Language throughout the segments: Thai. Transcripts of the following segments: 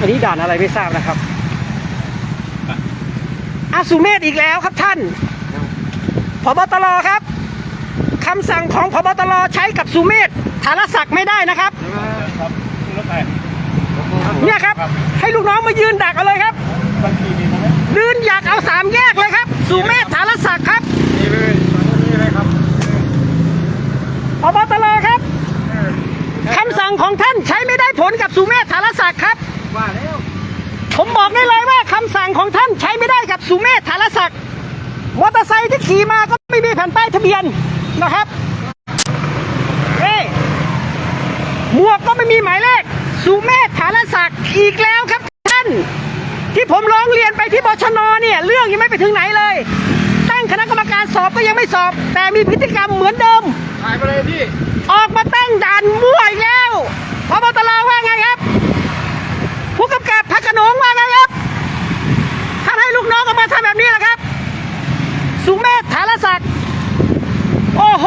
อันนี้ด่านอะไรไม่ทราบนะครับอาสุเมธอีกแล้วครับท่านพบตรครับคำสั่งของพบตรใช้กับสุเมธธารศักดิ์ไม่ได้นะครับครับรถไฟเนี่ยครับ ให้ลูกน้องมายืนดักเอาเลยครับบางทีนี่นะยืนอยากเอาสามแยกเลยครับ สุเมธธารศักดิ์ครับนี่เลยนี่เลยครับพบตรครับคำสั่งของท่านใช้ไม่ได้ผลกับสุเมธธารศักดิ์ครับ ว่าแล้วผมบอกได้เลยว่าคำสั่งของท่านใช้ไม่ได้กับสุเมธธารศักดิ์มอเตอร์ไซค์ที่ขี่มาก็ไม่มีแผ่นป้ายทะเบียนนะครับเอ้ยหมวกก็ไม่มีหมายเลขสุเมธธารศักดิ์อีกแล้วครับท่าน ที่ผมร้องเรียนไปที่บชนเนี่ย เรื่องยังไม่ไปถึงไหนเลย ตั้งคณะกรรมการสอบก็ยังไม่สอบ แต่มีพฤติกรรมเหมือนเดิมถ่ายไปเลยพี่ออกมาตั้งด่านมั่วอีกแล้วพบตรว่าไงครับ ผู้กำกับพักขนงว่าไงครับท่านให้ลูกน้องออกมาทำแบบนี้แหละครับ สุเมธฐารศักดิ์โอ้โห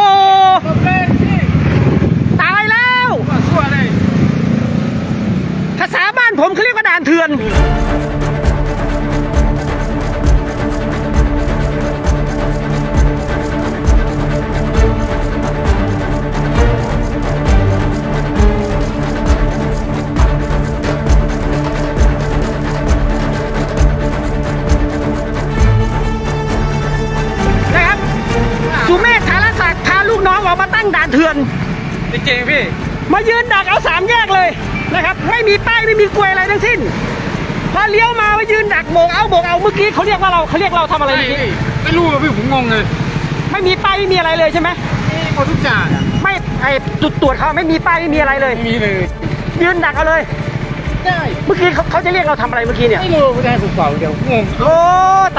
รถเล่นพี่ตายแล้วว่าชั่วเลยภาษาบ้านผมเขาเรียกว่าด่านเถื่อน เถื่อน จริงๆพี่ มายืนดักเอาสามแยกเลยนะครับ ไม่มีป้ายไม่มีกลวยอะไรทั้งสิ้นพอเลี้ยวมามายืนดักโบกเอาโบกเอาเมื่อกี้เขาเรียกว่าเราเขาเรียกเราทำอะไรไม่เมื่อกี้ ไม่รู้อะพี่ผมงงเลยไม่มีป้ายไม่มีอะไรเลยใช่ไหม นี่หมดทุกอย่างอะไม่ไอจุดตรวจเขาไม่มีป้ายไม่มีอะไรเลย ไม่มีเลยยืนดักเอาเลย ได้เมื่อกี้เขาเขาจะเรียกเราทำอะไรเมื่อกี้เนี่ย ไม่รู้ไม่ได้ผมเปล่าเดี๋ยวงงโอ้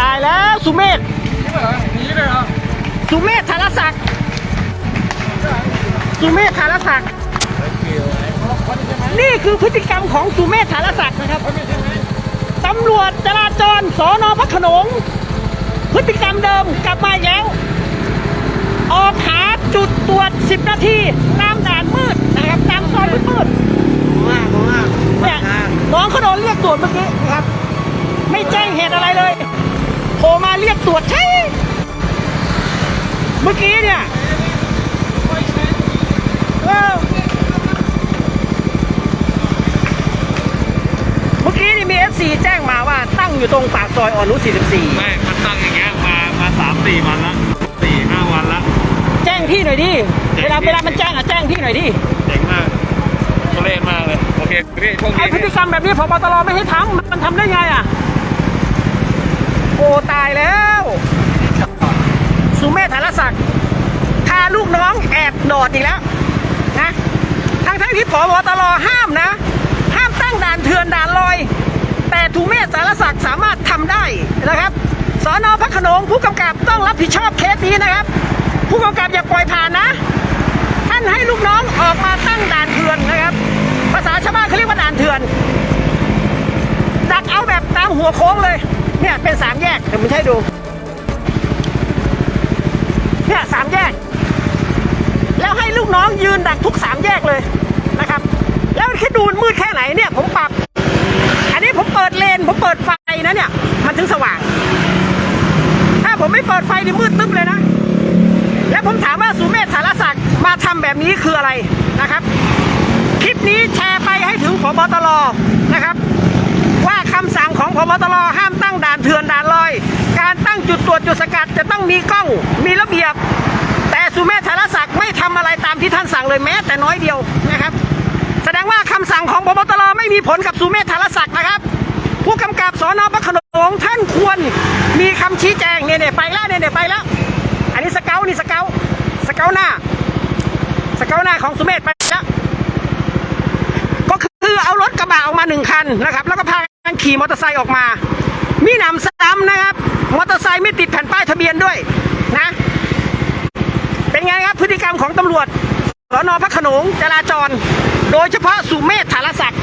ตายแล้วสุเมธนี่เหรอหนีเลยเหรอสุเมธธารศักดิ์ สุเมธธารศักดิ์นี่คือพฤติกรรมของสุเมธธารศักดิ์นะครับไม่ใช่ไหมตำรวจจราจรสอนอพระโขนง พฤติกรรมเดิมกลับมาอีกแล้ว ออกหาจุดตรวจ 10 นาทีตามด่านมืดนะครับตามซอยมืดว่าว่าๆเนี่ยน้องเขาโดนเรียกตรวจเมื่อกี้นะครับ ไม่แจ้งเหตุอะไรเลยโทรมาเรียกตรวจใช่ เมื่อกี้เนี่ย เออเมื่อกี้นี่มี FC แจ้งมาว่าตั้งอยู่ตรงปากซอยอ่อนนุช44 ไม่มันตั้งอย่างเงี้ยมา มาสามสี่วันละสี่ห้าวันละ แจ้งพี่หน่อยดิ แจ้เวงลาพี่ เวลามันแจ้งอะแจ้งพี่หน่อยดิเจ๋งมากทุเรศมากเลย โอเคพี่โชคไอดีพฤติกรรมแบบนี้พบตรไม่ให้ทำมันทำได้ไงอะโอ้ตายแล้ว สุเมธธารศักดิ์พาลูกน้องแอบโดดอีกแล้ว นะทั้งทั้งๆที่พบตรห้ามนะ ห้ามตั้งด่านเถื่อนด่านลอย แต่ทุเมธสารศักดิ์สามารถทำได้นะครับสอนอพระขนงผู้กำกับต้องรับผิดชอบเคสนี้นะครับ ผู้กำกับอย่าปล่อยผ่านนะ ท่านให้ลูกน้องออกมาตั้งด่านเถื่อนนะครับ ภาษาชาวบ้านเขาเรียกว่าด่านเถื่อนดักเอาแบบตามหัวโค้งเลยเนี่ยเป็นสามแยกเดี๋ยวผมให้ดูเนี่ยสามแยก แล้วให้ลูกน้องยืนดักทุกสามแยกเลยนะครับ แล้วคิดดูมืดแค่ไหนเนี่ยผมปรับ อันนี้ผมเปิดเลนผมเปิดไฟนะเนี่ย มันถึงสว่าง ถ้าผมไม่เปิดไฟนี่มืดตึ๊บเลยนะ และผมถามว่าสุเมธสารศักดิ์มาทำแบบนี้คืออะไรนะครับ คลิปนี้แชร์ไปให้ถึงพบตรนะครับว่าคำสั่งของพบตรห้ามตั้งด่านเถื่อนด่านลอย การตั้งจุดตรวจจุดสกัดจะต้องมีกล้องมีระเบียบ ที่ท่านสั่งเลยแม้แต่น้อยเดียวนะครับ แสดงว่าคำสั่งของพบตรไม่มีผลกับสุเมธธารศักดิ์นะครับ ผู้กำกับสอนอพระขนงท่านควรมีคำชี้แจงเนี่ยเนี่ยไปแล้วเนี่ยเนี่ยไปแล้ว อันนี้สเกลนี่สเกลสเกลหน้า สเกลหน้าของสุเมธไปแล้วก็คือเอารถกระบะออกมาหนึ่งคันนะครับ แล้วก็พากันขี่มอเตอร์ไซค์ออกมามีหนำซ้ำนะครับมอเตอร์ไซค์ไม่ติดแผ่นป้ายทะเบียนด้วยนะ เป็นไงครับพฤติกรรมของตำรวจ สนพระโขนงจราจร โดยเฉพาะสุเมธฐานศักดิ์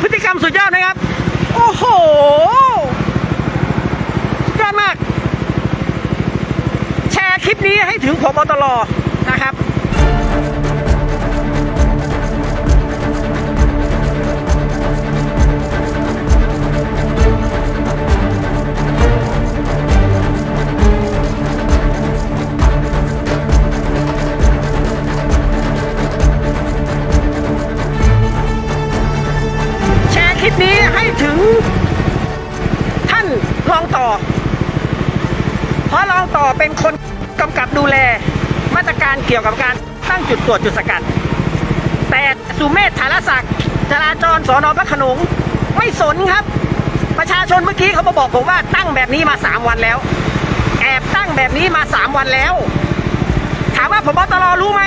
พฤติกรรมสุดยอดนะครับ โอ้โหสุดยอดมาก แชร์คลิปนี้ให้ถึงผมอตรนะครับ ต่อเป็นคนกำกับดูแล มาตรการเกี่ยวกับการตั้งจุดตรวจจุดสกัด แต่สุเมธฐานศักดิ์จราจรสอนอพระขนงไม่สนครับ ประชาชนเมื่อกี้เขามาบอกผมว่าตั้งแบบนี้มาสามวันแล้ว แอบตั้งแบบนี้มาสามวันแล้ว ถามว่าพบตรรู้ไหม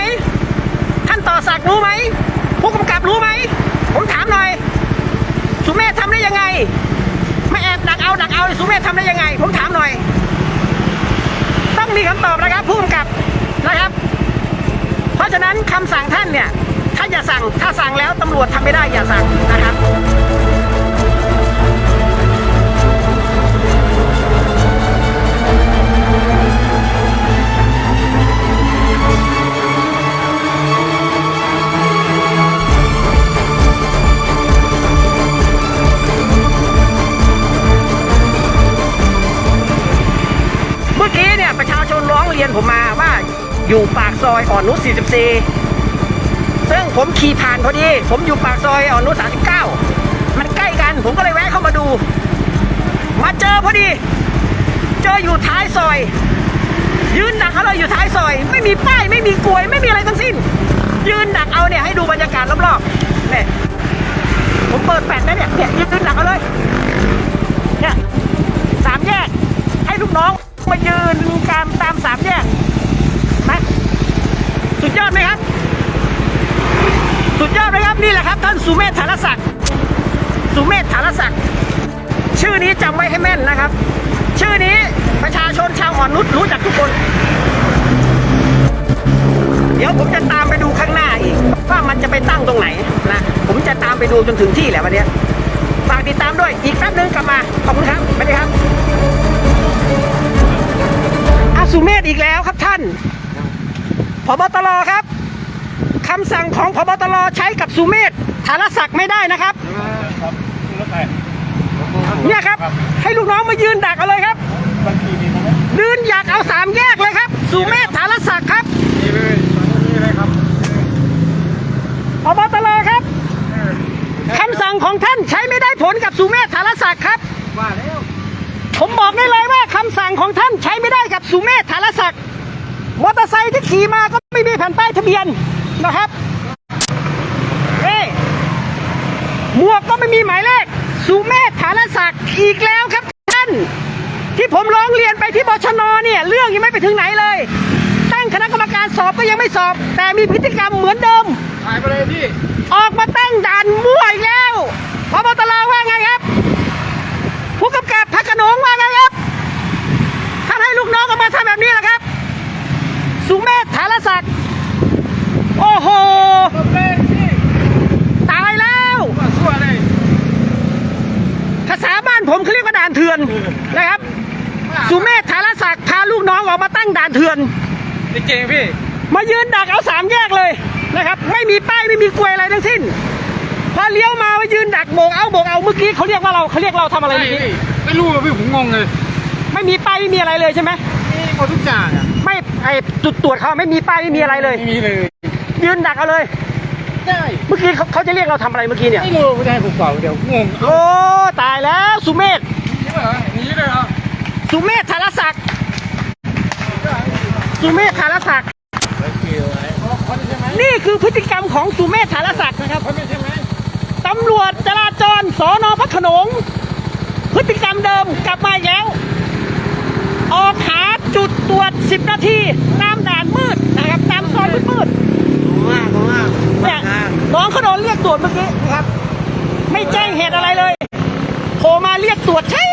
ท่านต่อศักดิ์รู้ไหมผู้กำกับรู้ไหมผมถามหน่อย สุเมธทำได้ยังไงไม่แอบดักเอาดักเอาสุเมธทำได้ยังไง ผมถามหน่อย ต้องมีคำตอบนะครับผู้กำกับนะครับ เพราะฉะนั้นคำสั่งท่านเนี่ย ถ้าอย่าสั่งถ้าสั่งแล้วตำรวจทำไม่ได้อย่าสั่งนะครับ ผมมาว่าอยู่ปากซอยอ่อนนุช44 ซึ่งผมขี่ผ่านพอดี ผมอยู่ปากซอยอ่อนนุช39 มันใกล้กัน ผมก็เลยแวะเข้ามาดู มาเจอพอดี เจออยู่ท้ายซอย ยืนดักเขาเลยอยู่ท้ายซอย ไม่มีป้ายไม่มีกลวยไม่มีอะไรทั้งสิ้น ยืนดักเอาเนี่ยให้ดูบรรยากาศรอบๆเนี่ยผมเปิดแปดนะเนี่ยเนี่ยยืนดักเอาเลยเนี่ยสามแยกให้ลูกน้อง ยืนกามตามสามแยกนะสุดยอดไหมครับ สุดยอดไหมครับนี่แหละครับท่านสุเมธฐานศักดิ์สุเมธฐานศักดิ์ชื่อนี้จำไว้ให้แม่นนะครับ ชื่อนี้ประชาชนชาวอ่อนนุชรู้จักทุกคน เดี๋ยวผมจะตามไปดูข้างหน้าอีกว่ามันจะไปตั้งตรงไหนนะผมจะตามไปดูจนถึงที่แหละวันนี้ฝากติดตามด้วยอีกแป๊บนึงกลับมาขอบคุณครับสวัสดีครับ สุเมธอีกแล้วครับท่านพบตรครับคำสั่งของพบตรใช้กับสุเมธฐานศักดิ์ไม่ได้นะครับครับรถไฟเนี่ยครับ ให้ลูกน้องมายืนดักเอาเลยครับบางทีมีมั้ยยืนอยากเอาสามแยกเลยครับ สุเมธฐานศักดิ์ครับมีเลยมีเลยครับพบตรครับคำสั่งของท่านใช้ไม่ได้ผลกับสุเมธฐานศักดิ์ครับว่าแล้ว ผมบอกได้เลยว่า คำสั่งของท่านใช้ไม่ได้กับสุเมธฐานศักดิ์มอเตอร์ไซค์ที่ขี่มาก็ไม่มีแผ่นป้ายทะเบียนนะครับนี่หมวกก็ไม่มีหมายเลข สุเมธฐานศักดิ์อีกแล้วครับท่าน ที่ผมร้องเรียนไปที่บชนเนี่ย เรื่องยังไม่ไปถึงไหนเลย ตั้งคณะกรรมการสอบก็ยังไม่สอบ แต่มีพฤติกรรมเหมือนเดิมถ่ายไปเลยพี่ ออกมาตั้งด่านมั่วอีกแล้วพบตรว่าไงครับ ผู้กำกับพระโขนงว่าไงครับท่านให้ลู กน้องออกมาทำแบบนี้เหรอครับ สุเมธฐานศักดิ์โอ้โหรถเลยพี่ตายแล้วว่าชั่วเลยภาษาบ้านผมเขาเรียกว่าด่านเถื่อนนะครับ สุเมธฐานศักดิ์พาลูกน้องออกมาตั้งด่านเถื่อนนี่เก่งพี่ มายืนดักเอาสามแยกเลยนะครับ ไม่มีป้ายไม่มีกลวยอะไรทั้งสิ้น พอเลี้ยวมามายืนดักโบกเอาโบกเอาเมื่อกี้เขาเรียกว่าเราเขาเรียกเราทำอะไรใช่เมื่อกี้พี่ไม่รู้อะพี่ผมงงเลย ไม่มีป้ายไม่มีอะไรเลยใช่ไหมมีหมดทุกอย่างอะไม่ไอจุดตรวจเขาไม่มีป้ายไม่มีอะไรเลยไม่มีเลยยืนดักเอาเลยได้เมื่อกี้เขาเขาจะเรียกเราทำอะไรเมื่อกี้เนี่ยไม่รู้ไม่ได้ผมเปล่าเดี๋ยวงงโอ้ตายแล้วสุเมธนี่เหรอนี่เลยเหรอสุเมธธารศักดิ์สุเมธธารศักดิ์ไม่เกี่ยวไอ้คนใช่ไหมนี่คือพฤติกรรมของสุเมธธารศักดิ์นะครับคนใช่ไหมตำรวจจราจรสอนอพระโขนงพฤติกรรมเดิมกลับมาอีกแล้ว ออกหาจุดตรวจ 10 นาทีตามด่านมืดนะครับตามซอยมืดๆว่ากมากเนี่ยน้องเขาโดนเรียกตรวจเมื่อกี้นะครับ ไม่แจ้งเหตุอะไรเลยโทรมาเรียกตรวจใช่